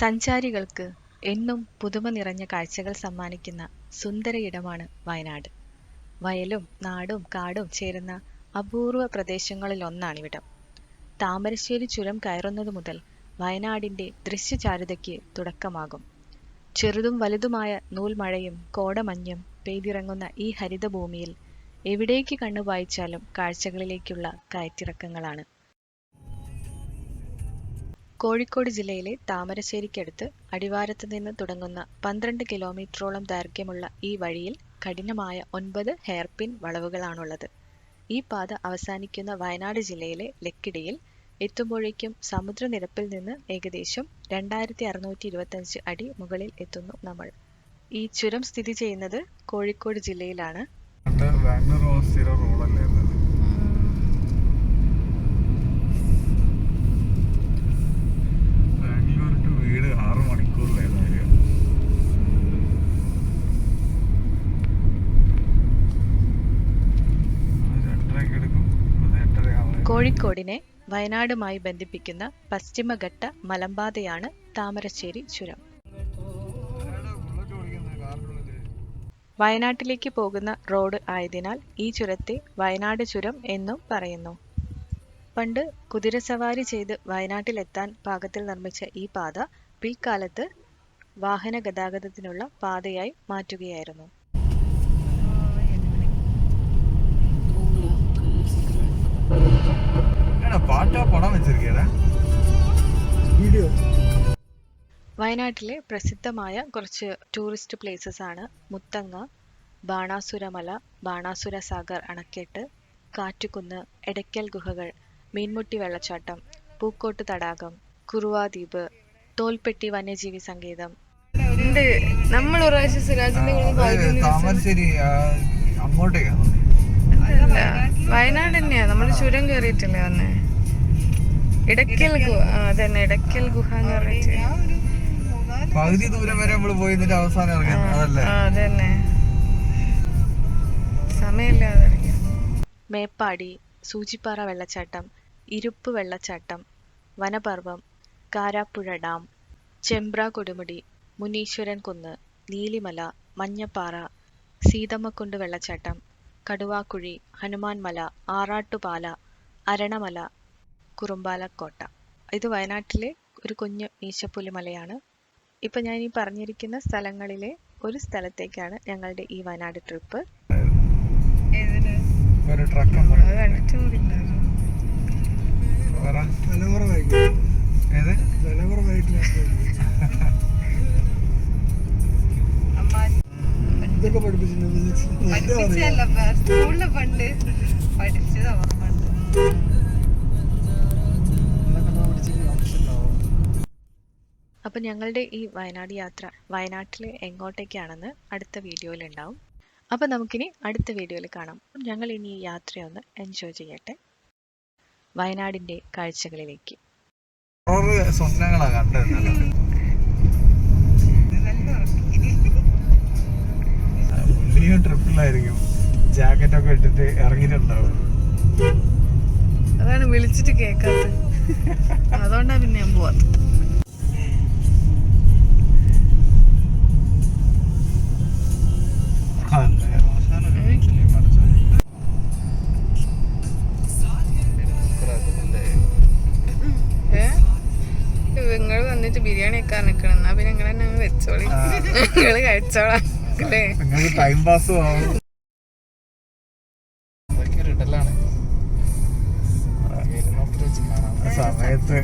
സഞ്ചാരികൾക്ക് എന്നും പുതുമ നിറഞ്ഞ കാഴ്ചകൾ സമ്മാനിക്കുന്ന സുന്ദര ഇടമാണ് വയനാട്. വയലും നാടും കാടും ചേരുന്ന അപൂർവ പ്രദേശങ്ങളിലൊന്നാണിവിടം താമരശ്ശേരി ചുരം കയറുന്നത് മുതൽ വയനാടിന്റെ ദൃശ്യചാരുതയ്ക്ക് തുടക്കമാകും. ചെറുതും വലുതുമായ നൂൽമഴയും കോടമഞ്ഞും പെയ്തിറങ്ങുന്ന ഈ ഹരിതഭൂമിയിൽ എവിടേക്ക് കണ്ണു വായിച്ചാലും കാഴ്ചകളിലേക്കുള്ള കയറ്റിറക്കങ്ങളാണ്. കോഴിക്കോട് ജില്ലയിലെ താമരശ്ശേരിക്കടുത്ത് അടിവാരത്ത് നിന്ന് തുടങ്ങുന്ന പന്ത്രണ്ട് കിലോമീറ്ററോളം ദൈർഘ്യമുള്ള ഈ വഴിയിൽ കഠിനമായ ഒൻപത് ഹെയർപിൻ വളവുകളാണുള്ളത്. ഈ പാത അവസാനിക്കുന്ന വയനാട് ജില്ലയിലെ ലക്കിടിയിൽ എത്തുമ്പോഴേക്കും സമുദ്രനിരപ്പിൽ നിന്ന് ഏകദേശം രണ്ടായിരത്തി അറുന്നൂറ്റി ഇരുപത്തഞ്ച് അടി മുകളിൽ എത്തുന്നു നമ്മൾ. ഈ ചുരം സ്ഥിതി ചെയ്യുന്നത് കോഴിക്കോട് ജില്ലയിലാണ്. കോഴിക്കോടിനെ വയനാടുമായി ബന്ധിപ്പിക്കുന്ന പശ്ചിമഘട്ട മലമ്പാതയാണ് താമരശ്ശേരി ചുരം? വയനാട്ടിലേക്ക് പോകുന്ന റോഡ് ആയതിനാൽ ഈ ചുരത്തെ വയനാട് ചുരം എന്നും പറയുന്നു പണ്ട് കുതിരസവാരി ചെയ്ത് വയനാട്ടിലെത്താൻ പാകത്തിൽ നിർമ്മിച്ച ഈ പാത പിൽക്കാലത്ത് വാഹന ഗതാഗതത്തിനുള്ള പാതയായി മാറ്റുകയായിരുന്നു വയനാട്ടിലെ പ്രസിദ്ധമായ കുറച്ച് ടൂറിസ്റ്റ് പ്ലേസസ് ആണ് മുത്തങ്ങ ബാണാസുരമല ബാണാസുര സാഗർ അണക്കെട്ട് കാറ്റുകുന്ന് എടയ്ക്കൽ ഗുഹകൾ മീൻമുട്ടി വെള്ളച്ചാട്ടം പൂക്കോട്ട് തടാകം കുറുവാദ്വീപ് തോൽപ്പെട്ടി വന്യജീവി സങ്കേതം. നമ്മൾ താമരശ്ശേരി അങ്ങോട്ടേക്കാണ് വയനാട് തന്നെയാ. നമ്മൾ ചുരം കയറിയിട്ടില്ലേ വന്നേ? ഇടയ്ക്കൽ ഗുഹ അതന്നെ ഇടയ്ക്കൽ ഗുഹ എന്ന് പറഞ്ഞിട്ട്. പകുതി ദൂരം വരെ നമ്മൾ പോയി എന്നിട്ട് അവസാനം ഇറങ്ങി അതല്ലേ? ആ അതന്നെ. സമയമില്ലാതെ. മേപ്പാടി സൂചിപ്പാറ വെള്ളച്ചാട്ടം ഇരുപ്പ് വെള്ളച്ചാട്ടം വനപർവം കാരാപ്പുഴ ഡാം ചെമ്പ്ര കൊടുമുടി മുനീശ്വരൻ കുന്ന് നീലിമല മഞ്ഞപ്പാറ സീതമ്മക്കുണ്ട് വെള്ളച്ചാട്ടം കടുവാക്കുഴി ഹനുമാൻമല ആറാട്ടുപാല അരണമല കുറുമ്പാലക്കോട്ട. ഇത് വയനാട്ടിലെ ഒരു കുഞ്ഞു ഈശപ്പുലി മലയാണ്. ഇപ്പം ഞാൻ ഈ പറഞ്ഞിരിക്കുന്ന സ്ഥലങ്ങളിലെ ഒരു സ്ഥലത്തേക്കാണ് ഞങ്ങളുടെ ഈ വയനാട് ട്രിപ്പ്. ഒരു പണ്ട് അത് ഓർമ്മയുണ്ട്. അപ്പം ഞങ്ങളുടെ ഈ വയനാട് യാത്ര വയനാട്ടിൽ എങ്ങോട്ടേക്കാണെന്ന് അടുത്ത വീഡിയോയിൽ ഉണ്ടാവും. അപ്പോൾ നമുക്കിനി അടുത്ത വീഡിയോയിൽ കാണാം. ഞങ്ങൾ ഇനി ഈ യാത്രയൊന്ന് എൻജോയ് ചെയ്യട്ടെ. വയനാടിന്റെ കാഴ്ചകളിലേക്ക്. ഹൊറർ സ്വപ്നങ്ങളാ കണ്ടത് പുള്ളിയും ട്രിപ്പിലായിരിക്കും ജാക്കറ്റ് ഒക്കെ ഇട്ടിട്ട് ഇറങ്ങിയിട്ടുണ്ടാവും. അതാണ് വിളിച്ചിട്ട് കേക്കാത്ത അതുകൊണ്ടാണ് പിന്നെ ഞാൻ പോവാത്തത്. നിങ്ങൾ കഴിച്ചോളാം. അല്ലേ? ടൈം പാസും ആവും. സമയത്ത്.